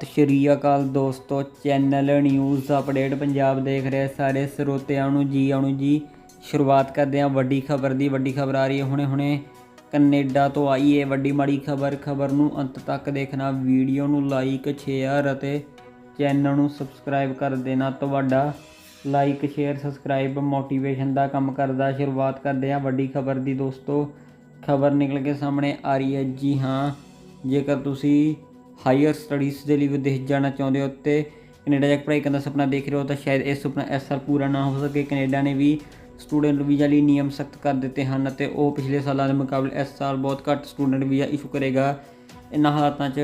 ਸਤਿ ਸ਼੍ਰੀ ਅਕਾਲ ਦੋਸਤੋ, channel news update Punjab ਦੇਖ ਰਹੇ ਸਾਰੇ ਸਰੋਤਿਆਂ ਨੂੰ ਜੀ, ਆਉਣ ਜੀ। ਸ਼ੁਰੂਆਤ ਕਰਦੇ ਹਾਂ ਵੱਡੀ ਖਬਰ ਦੀ, ਵੱਡੀ ਖਬਰ ਆ ਰਹੀ ਹੈ ਹੁਣੇ ਹੁਣੇ। ਕੈਨੇਡਾ ਤੋਂ ਆਈ ਹੈ ਵੱਡੀ ਮਾੜੀ ਖਬਰ ਖਬਰ ਨੂੰ ਅੰਤ ਤੱਕ ਦੇਖਣਾ, ਵੀਡੀਓ ਨੂੰ ਲਾਈਕ ਸ਼ੇਅਰ ਅਤੇ ਚੈਨਲ ਨੂੰ ਸਬਸਕ੍ਰਾਈਬ ਕਰ ਦੇਣਾ। ਤੁਹਾਡਾ ਲਾਈਕ ਸ਼ੇਅਰ ਸਬਸਕ੍ਰਾਈਬ ਮੋਟੀਵੇਸ਼ਨ ਦਾ ਕੰਮ ਕਰਦਾ। ਸ਼ੁਰੂਆਤ ਕਰਦੇ ਹਾਂ ਵੱਡੀ ਖਬਰ ਦੀ ਦੋਸਤੋ। ਖਬਰ ਨਿਕਲ ਕੇ ਸਾਹਮਣੇ ਆ ਰਹੀ ਹੈ। ਜੀ ਹਾਂ, ਜੇਕਰ ਤੁਸੀਂ ਹਾਇਰ ਸਟੱਡੀਜ਼ ਦੇ ਲਈ ਵਿਦੇਸ਼ ਜਾਣਾ ਚਾਹੁੰਦੇ ਹੋ ਤੇ ਕੈਨੇਡਾ ਜਾ ਕੇ ਪੜ੍ਹਾਈ ਕਰਨ ਦਾ ਸੁਪਨਾ ਦੇਖ ਰਹੇ ਹੋ ਤਾਂ ਸ਼ਾਇਦ ਇਹ ਸੁਪਨਾ ਇਸ ਸਾਲ ਪੂਰਾ ਨਾ ਹੋ ਸਕੇ। ਕੈਨੇਡਾ ਨੇ ਵੀ ਸਟੂਡੈਂਟ ਵੀਜ਼ਾ ਲਈ ਨਿਯਮ ਸਖਤ ਕਰ ਦਿੱਤੇ ਹਨ ਅਤੇ ਉਹ ਪਿਛਲੇ ਸਾਲਾਂ ਦੇ ਮੁਕਾਬਲੇ ਇਸ ਸਾਲ ਬਹੁਤ ਘੱਟ ਸਟੂਡੈਂਟ ਵੀਜ਼ਾ ਇਸ਼ੂ ਕਰੇਗਾ। ਇਨ੍ਹਾਂ ਹਾਲਾਤਾਂ 'ਚ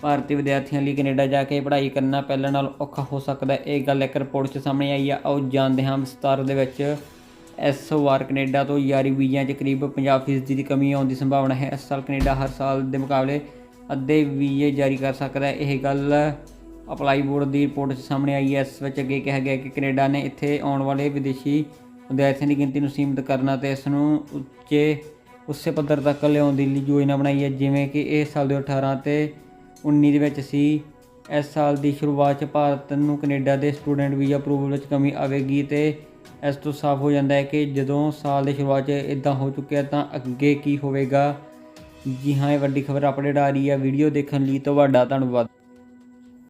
ਭਾਰਤੀ ਵਿਦਿਆਰਥੀਆਂ ਲਈ ਕੈਨੇਡਾ ਜਾ ਕੇ ਪੜ੍ਹਾਈ ਕਰਨਾ ਪਹਿਲਾਂ ਨਾਲ ਔਖਾ ਹੋ ਸਕਦਾ ਹੈ। ਇਹ ਗੱਲ ਇੱਕ ਰਿਪੋਰਟ 'ਚ ਸਾਹਮਣੇ ਆਈ ਆ। ਆਓ ਜਾਣਦੇ ਹਾਂ ਵਿਸਤਾਰ ਦੇ ਵਿੱਚ। ਇਸ ਵਾਰ ਕੈਨੇਡਾ ਤੋਂ ਯਾਰੀ ਵੀਜ਼ਿਆਂ 'ਚ ਕਰੀਬ 50% ਦੀ ਕਮੀ ਆਉਣ ਦੀ ਸੰਭਾਵਨਾ ਹੈ। ਇਸ ਸਾਲ ਕੈਨੇਡਾ ਹਰ ਸਾਲ ਦੇ ਮੁਕਾਬਲੇ ਅੱਧੇ ਵੀਜ਼ੇ ਜਾਰੀ ਕਰ ਸਕਦਾ ਹੈ। ਇਹ ਗੱਲ ਅਪਲਾਈ ਬੋਰਡ ਦੀ ਰਿਪੋਰਟ 'ਚ ਸਾਹਮਣੇ ਆਈ ਹੈ। ਇਸ ਵਿੱਚ ਅੱਗੇ ਕਿਹਾ ਗਿਆ ਕਿ ਕੈਨੇਡਾ ਨੇ ਇੱਥੇ ਆਉਣ ਵਾਲੇ ਵਿਦੇਸ਼ੀ ਵਿਦਿਆਰਥੀਆਂ ਦੀ ਗਿਣਤੀ ਨੂੰ ਸੀਮਿਤ ਕਰਨਾ ਤੇ ਇਸ ਨੂੰ ਉੱਚੇ ਉਸੇ ਪੱਧਰ ਤੱਕ ਲਿਆਉਣ ਦੀ ਯੋਜਨਾ ਬਣਾਈ ਹੈ। ਜਿਵੇਂ ਕਿ ਇਹ ਸਾਲ ਦੇ 18 ਤੇ 19 ਦੇ ਵਿੱਚ ਸੀ। ਇਸ ਸਾਲ ਦੀ ਸ਼ੁਰੂਆਤ 'ਚ ਭਾਰਤ ਨੂੰ ਕੈਨੇਡਾ ਦੇ ਸਟੂਡੈਂਟ ਵੀਜ਼ਾ ਅਪਰੂਵਲ ਵਿੱਚ ਕਮੀ ਆਵੇਗੀ ਤੇ ਇਸ ਤੋਂ ਸਾਫ਼ ਹੋ ਜਾਂਦਾ ਹੈ ਕਿ ਜਦੋਂ ਸਾਲ ਦੇ ਸ਼ੁਰੂਆਤ 'ਚ ਇਦਾਂ ਹੋ ਚੁੱਕਿਆ ਤਾਂ ਅੱਗੇ ਕੀ ਹੋਵੇਗਾ। ਜੀ ਹਾਂ ਇਹ ਵੱਡੀ ਖਬਰ ਅਪਡੇਟ ਆ ਰਹੀ ਹੈ ਵੀਡੀਓ ਦੇਖਣ ਲਈ ਤੁਹਾਡਾ ਧੰਨਵਾਦ।